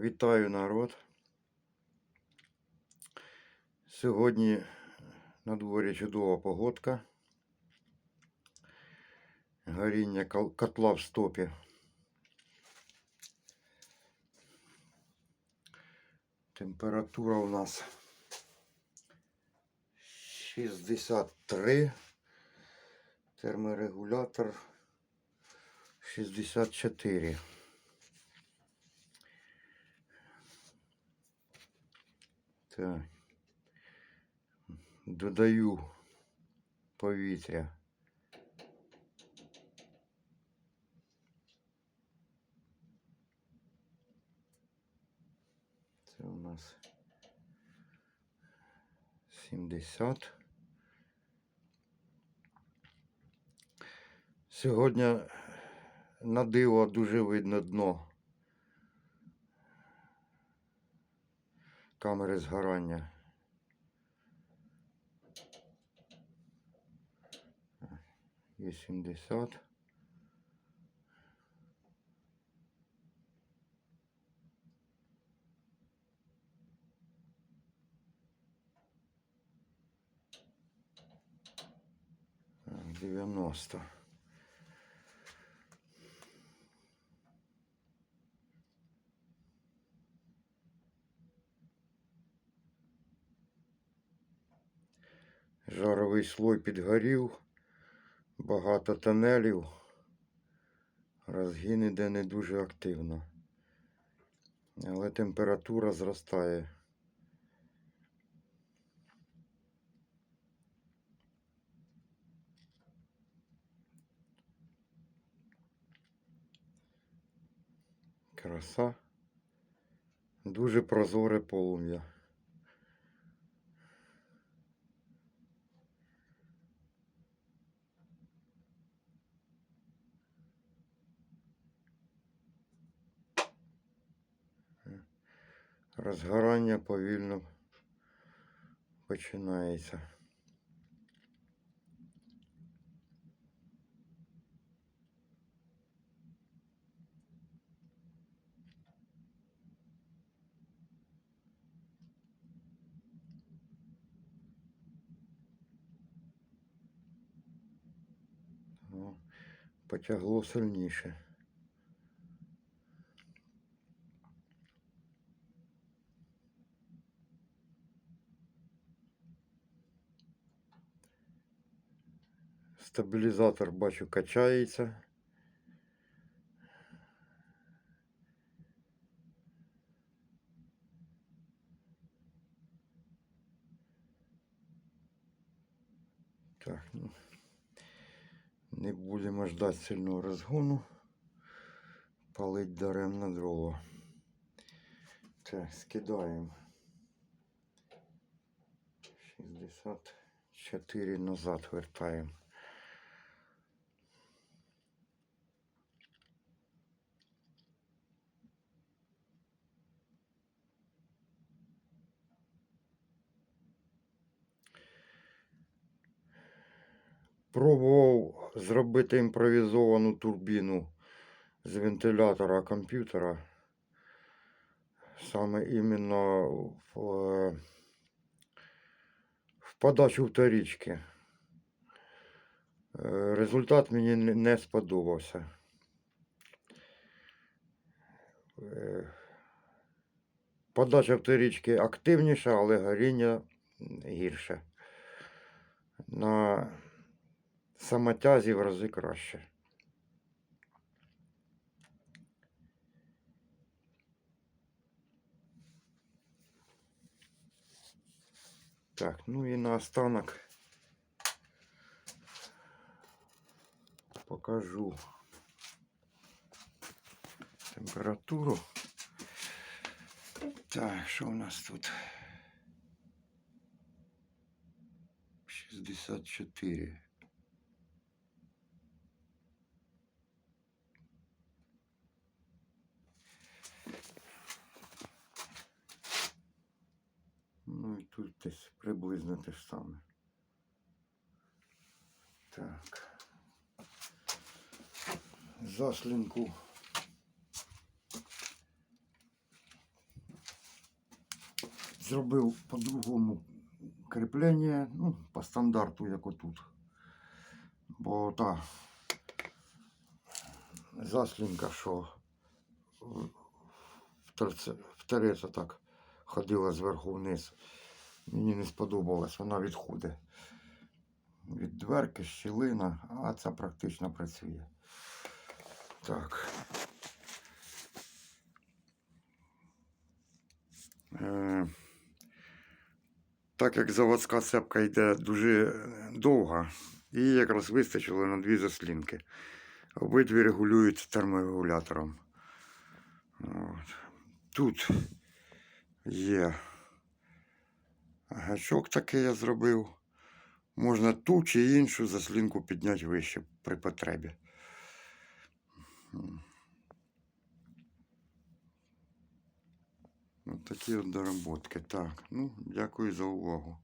Вітаю народ. Сьогодні на дворі чудова погодка. Горіння котла в стопі. Температура у нас 63. Терморегулятор 64. Так. Додаю повітря. Це у нас 70. Сьогодні на диво дуже видно дно камери згорання. Вісімдесят. Дев'яносто. Жаровий слой підгорів, багато тонелів, розгін іде не дуже активно. Але температура зростає. Краса. Дуже прозоре полум'я. Розгорання повільно починається. Потягло сильніше. Стабілізатор бачу качається. Так, ну, не будемо ждати сильного розгону. Палить даремно дрова. Так, скидаємо. 64 назад вертаємо. Пробував зробити імпровізовану турбіну з вентилятора комп'ютера. Саме іменно в, е, в подачу вторічки. Е, Результат мені не- сподобався. Е, Подача вторічки активніша, але горіння гірше. На самотязі в рази краще. Так, ну і наостанок покажу температуру. Так, що у нас тут? 64. Тут десь приблизно те ж саме. Так. Заслінку зробив по-другому кріплення, ну, по стандарту, як отут. Бо та заслінка, що в- втереться так ходила зверху вниз. Мені не сподобалось, вона відходить від дверки, щілина, а це практично працює. Так. Е, так як заводська цепка йде дуже довга, її якраз вистачило на дві заслінки. Обидві регулюються терморегулятором. От. Тут є гачок такий я зробив. Можна ту чи іншу заслінку підняти вище при потребі. Ось такі от доработки. Так, ну, дякую за увагу.